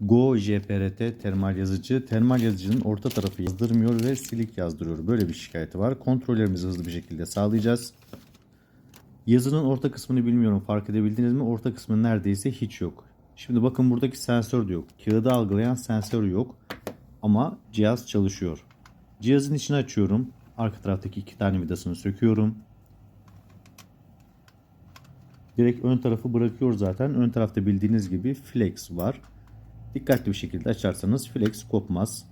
Go JPRT termal yazıcı termal yazıcının orta tarafı yazdırmıyor ve silik yazdırıyor. Böyle bir şikayeti var. Kontrollerimizi hızlı bir şekilde sağlayacağız. Yazının orta kısmını bilmiyorum fark edebildiniz mi? Orta kısmı neredeyse hiç yok. Şimdi bakın buradaki sensör de yok. Kağıdı algılayan sensör yok. Ama cihaz çalışıyor. Cihazın içini açıyorum. Arka taraftaki iki tane vidasını söküyorum. Direkt ön tarafı bırakıyor zaten. Ön tarafta bildiğiniz gibi flex var. Dikkatli bir şekilde açarsanız flex kopmaz.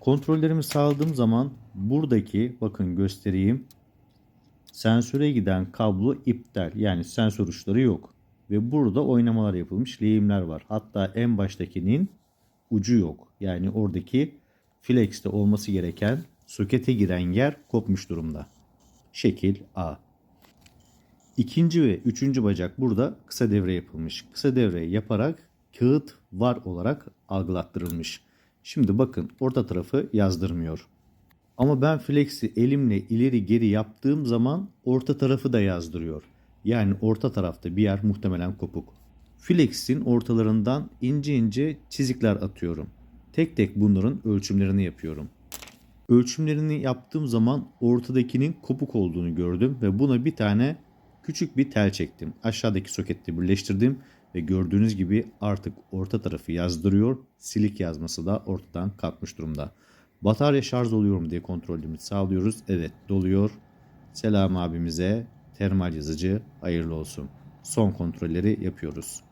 Kontrollerimi sağladığım zaman buradaki bakın göstereyim. Sensöre giden kablo iptal. Yani sensör uçları yok. Ve burada oynamalar yapılmış. Lehimler var. Hatta en baştakinin ucu yok. Yani oradaki flex'te olması gereken sokete giren yer kopmuş durumda. Şekil A. İkinci ve üçüncü bacak burada kısa devre yapılmış. Kısa devre yaparak kağıt var olarak algılattırılmış. Şimdi bakın orta tarafı yazdırmıyor. Ama ben flex'i elimle ileri geri yaptığım zaman orta tarafı da yazdırıyor. Yani orta tarafta bir yer muhtemelen kopuk. Flex'in ortalarından ince ince çizikler atıyorum. Tek tek bunların ölçümlerini yapıyorum. Ölçümlerini yaptığım zaman ortadakinin kopuk olduğunu gördüm ve buna bir tane küçük bir tel çektim. Aşağıdaki sokette birleştirdim ve gördüğünüz gibi artık orta tarafı yazdırıyor. Silik yazması da ortadan kalkmış durumda. Batarya şarj oluyor mu diye kontrolümüzü sağlıyoruz. Evet doluyor. Selam abimize termal yazıcı hayırlı olsun. Son kontrolleri yapıyoruz.